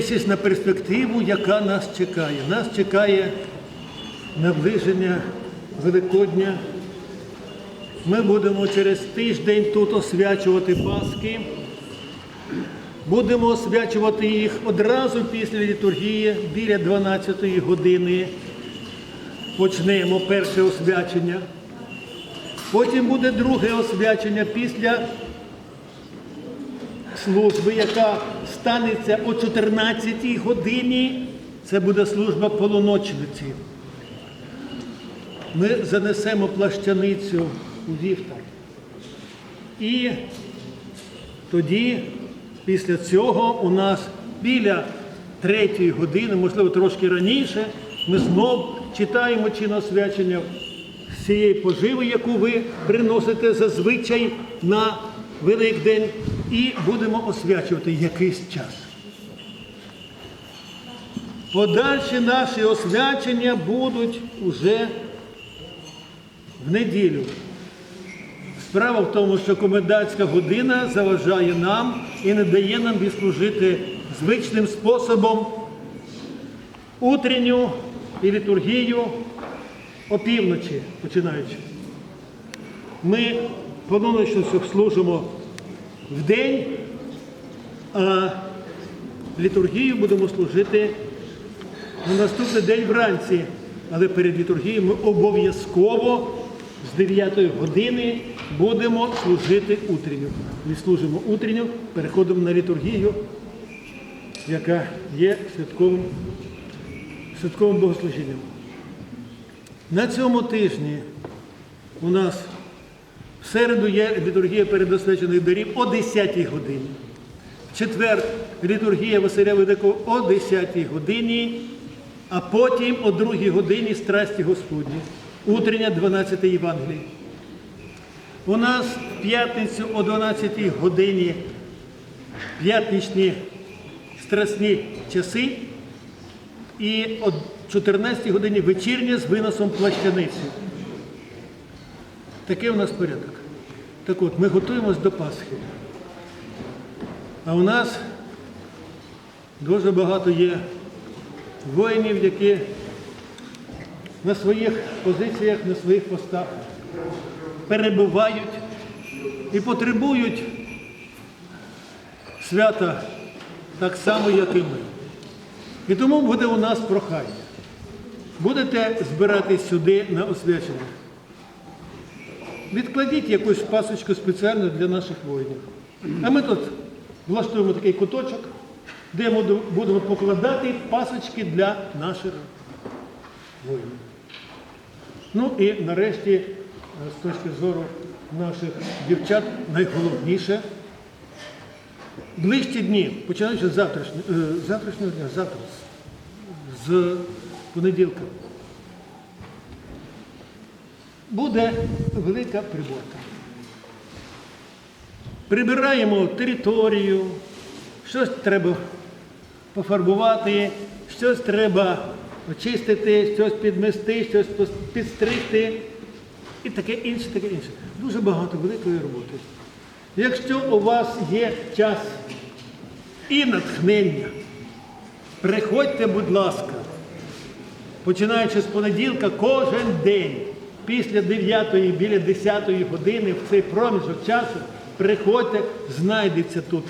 На перспективу, яка нас чекає. Нас чекає наближення Великодня. Ми будемо через тиждень тут освячувати Пасхи. Будемо освячувати їх одразу після літургії біля 12 години. Почнемо перше освячення. Потім буде друге освячення після служби, яка станеться о 14-й годині. Це буде служба полуночниці. Ми занесемо плащаницю у вівтар. І тоді, після цього, у нас біля третьої години, можливо, трошки раніше, ми знов читаємо чиносвячення всієї поживи, яку ви приносите зазвичай на Великдень, і будемо освячувати якийсь час. Подальші наші освячення будуть уже в неділю. Справа в тому, що комендантська година заважає нам і не дає нам відслужити звичним способом утренню і літургію опівночі починаючи. Ми полуночну служимо в день, а літургію будемо служити на наступний день вранці. Але перед літургією ми обов'язково з 9 години будемо служити утренню. Відслужимо утренню, переходимо на літургію, яка є святковим, святковим богослужінням. На цьому тижні у нас в середу є літургія передосвячених дарів о 10 годині. В четвер літургія Василя Великого о 10 годині, а потім о 2 годині страсті Господні. Утрення 12 Євангелії. У нас в п'ятницю о 12 годині п'ятничні страсні часи і о 14 годині вечірня з виносом плащаниці. Такий у нас порядок. Так от, ми готуємось до Пасхи. А у нас дуже багато є воїнів, які на своїх позиціях, на своїх постах перебувають і потребують свята так само, як і ми. І тому буде у нас прохання. Будете збиратись сюди на освячення. Відкладіть якусь пасочку спеціально для наших воїнів. А ми тут влаштуємо такий куточок, де ми будемо покладати пасочки для наших воїнів. Ну і нарешті, е, з точки зору наших дівчат, найголовніше, ближчі дні, починаючи з завтрашнього, е, завтрашнього дня, завтра, з- з понеділка, буде велика приборка. Прибираємо територію, щось треба пофарбувати, щось треба очистити, щось підмести, щось підстригти і таке інше, таке інше. Дуже багато великої роботи. Якщо у вас є час і натхнення, приходьте, будь ласка, починаючи з понеділка, кожен день після 9 біля 10 години в цей проміжок часу приходьте, знайдеться тут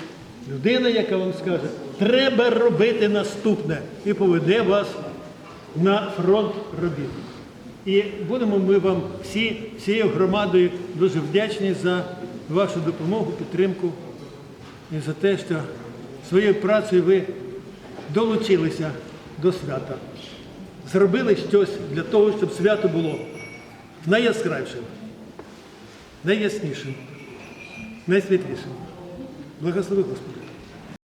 людина, яка вам скаже, треба робити наступне і поведе вас на фронт робіт. І будемо ми вам всі, всією громадою дуже вдячні за вашу допомогу, підтримку і за те, що своєю працею ви долучилися до свята. Зробили щось для того, щоб свято було найяскравішим, найяснішим, найсвітлішим. Благослови Господи.